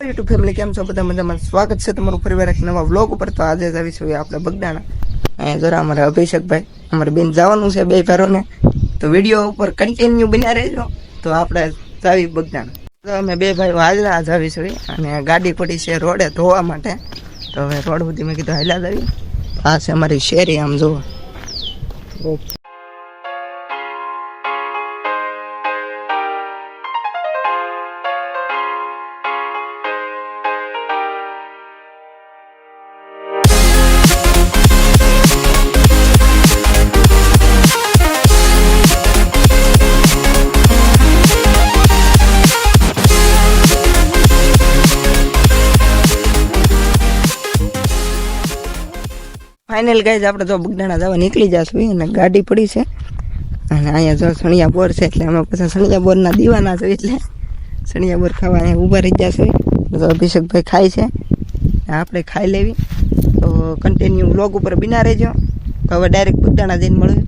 YouTube family કેમ છો? બધા મજામાં. સ્વાગત છે તમારું ફરીવાર એક નવા વ્લોગ ઉપર. તો આજે જ આવી છું આપણે બગદાણા. અહીંયા જરા અમારે અભિષેકભાઈ, અમારે બેન જવાનું છે બે ફેરોને તો વીડિયો ઉપર કન્ટિન્યુ બન્યા રહેજો. તો આપણે જાવી બગદાણા. તો અમે બે ભાઈઓ હાજરા જ આવીશું અને ગાડી પડી છે રોડે ધોવા માટે. તો હવે રોડ સુધી મેં કીધું હાલ્યા જ આવી આ છે અમારી શેરી, આમ જુઓ ફાઇનલ ગાઈઝ આપણે તો બગદાણા જવા નીકળી જશું અને ગાડી પડી છે. અને અહીંયા જો સણિયા બોર છે એટલે અમે પછી સણિયા બોરના દીવાના છે એટલે સણિયા બોર ખાવા અહીંયા ઊભા રહી જશું તો અભિષેકભાઈ ખાય છે. આપણે ખાઈ લેવી. તો કન્ટિન્યુ બ્લોગ ઉપર બિના રહેજો. હવે ડાયરેક્ટ બગદાણા જઈને મળ્યું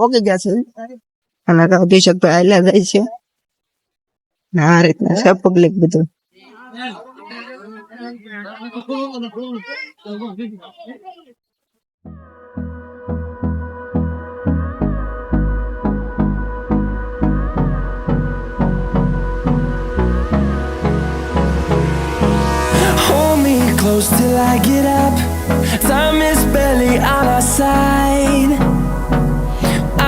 પોકી ગયા છે અને તો અભિષેકભાઈ આયલા જાય છે ને આ રીતના છે પબ્લિક બધું Hold me close till I get up. Time is barely on our side.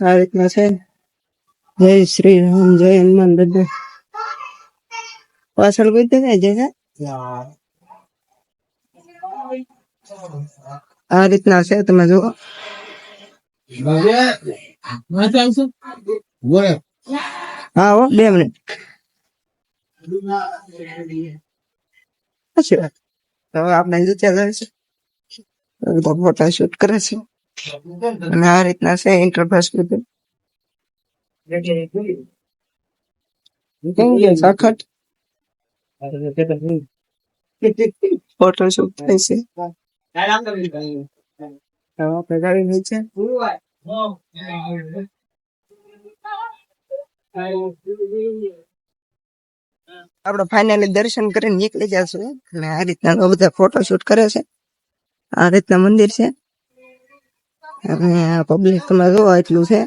આ રીતના છે. જય શ્રી રામ, જય હનુમાન દાદા પાછળ કોઈ તો છે આ રીતના છે, તમે જુઓ. હા, હો, બે મિનિટ. તો હવે આપણે જાય છે ફોટા શૂટ કરે છે. અને આ રીતના છે ઇન્ટરફેસ બધું સાખટ ફોટો શૂટ થાય છે. આપણે ગાડી આપણે ફાઇનલી દર્શન કરીને નીકળી જશું. અને આ રીતના બધા ફોટો શૂટ કરે છે. આ રીતના મંદિર છે. અને પબ્લિક તમે જોવો એટલું છે.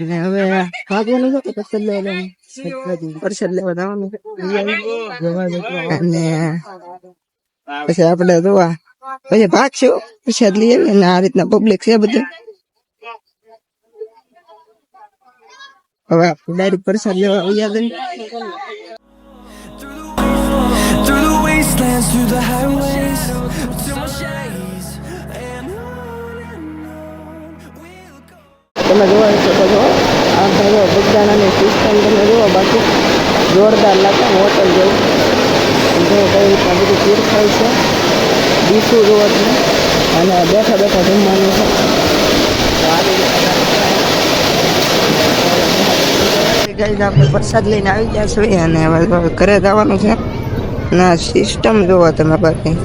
અને હવે ભાગવાનું છે પ્રસાદ લેવા પરસદ લેવા જવાનું અને પછી આપણે જોવા પછી ભાગશું પ્રસાદ લઈ આવીએ અને આ રીતના પબ્લિક છે બધું. હવે ડાયરેક્ટ પ્રસાદ લેવા આવી જઈએ Through the wastelands, through the highways, ભાઈઓ બગદાણાની સિસ્ટમ તમે જુઓ બાકી જોરદાર લાગે, હોટલ જેવું. જો કઈ બધું પીરખાય છે રોડ છે. અને બેઠા બેઠા જમવાનું આપણે પ્રસાદ લઈને આવી ગયા છીએ અને હવે ઘરે જવાનું છે. ના સિસ્ટમ જોવો તમે બાકી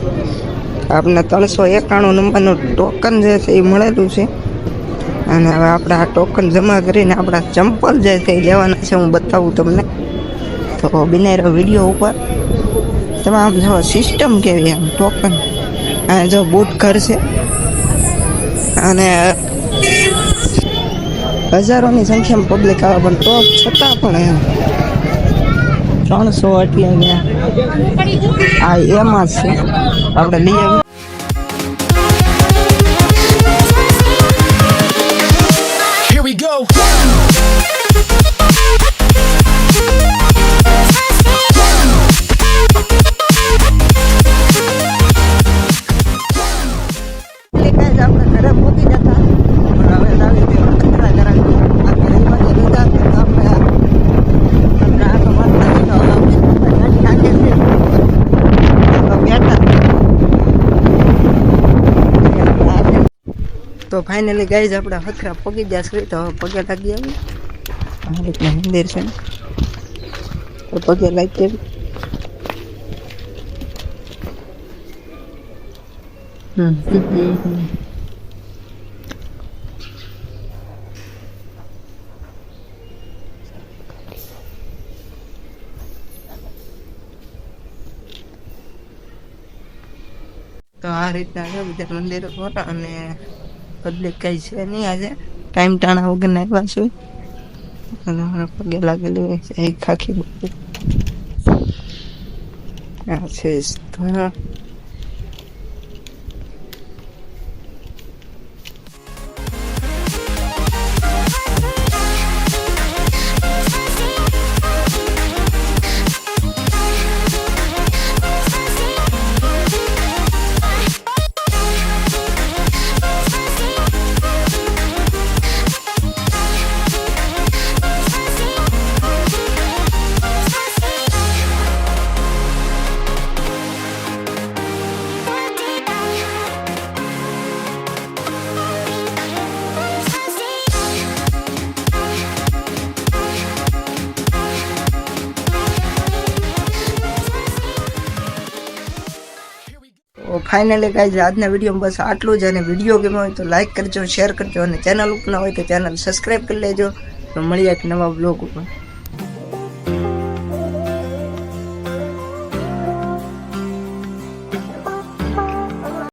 આપણે ત્રણસો એકાણું નંબરનું ટોકન જે છે એ મળેલું છે. અને હવે આપણે આ ટોકન જમા કરીને આપણા ચંપલ જે કંઈ લેવાના છે, હું બતાવું તમને. તો બિનારો વીડિયો ઉપર તમામ જો સિસ્ટમ કેવી આમ ટોકન. અને જો બૂટ છે. અને હજારોની સંખ્યામાં પબ્લિક આવે, પણ તો છતાં પણ એમ. ત્રણસો એટલે આ એમાં છે. આપણે લઈ આવીએ તો ફાઇનલી આપણે હથરા પગી જશે તો પગે લાગી આવી. આ મંદિર છે. તો પગે લાગી આવી. તો આ રીતના છે બધા મંદિરો ખોટા અને પબ્લિક કઈ છે નહીં આજે. ટાઈમ ટાણા વગર આવ્યા છું. અને મારા પગે લાગેલી હોય છે. એક ખાખી બધું. આ છે ફાઇનલી ગાઈઝ આજના વીડિયો બસ આટલું જ. અને વીડિયો ગમ્યો હોય તો લાઇક કરજો શેર કરજો. અને ચેનલ ઉપર હોય તો ચેનલ સબસ્ક્રાઈબ કરી લેજો. તો મળીએ એક નવા બ્લોગ ઉપર.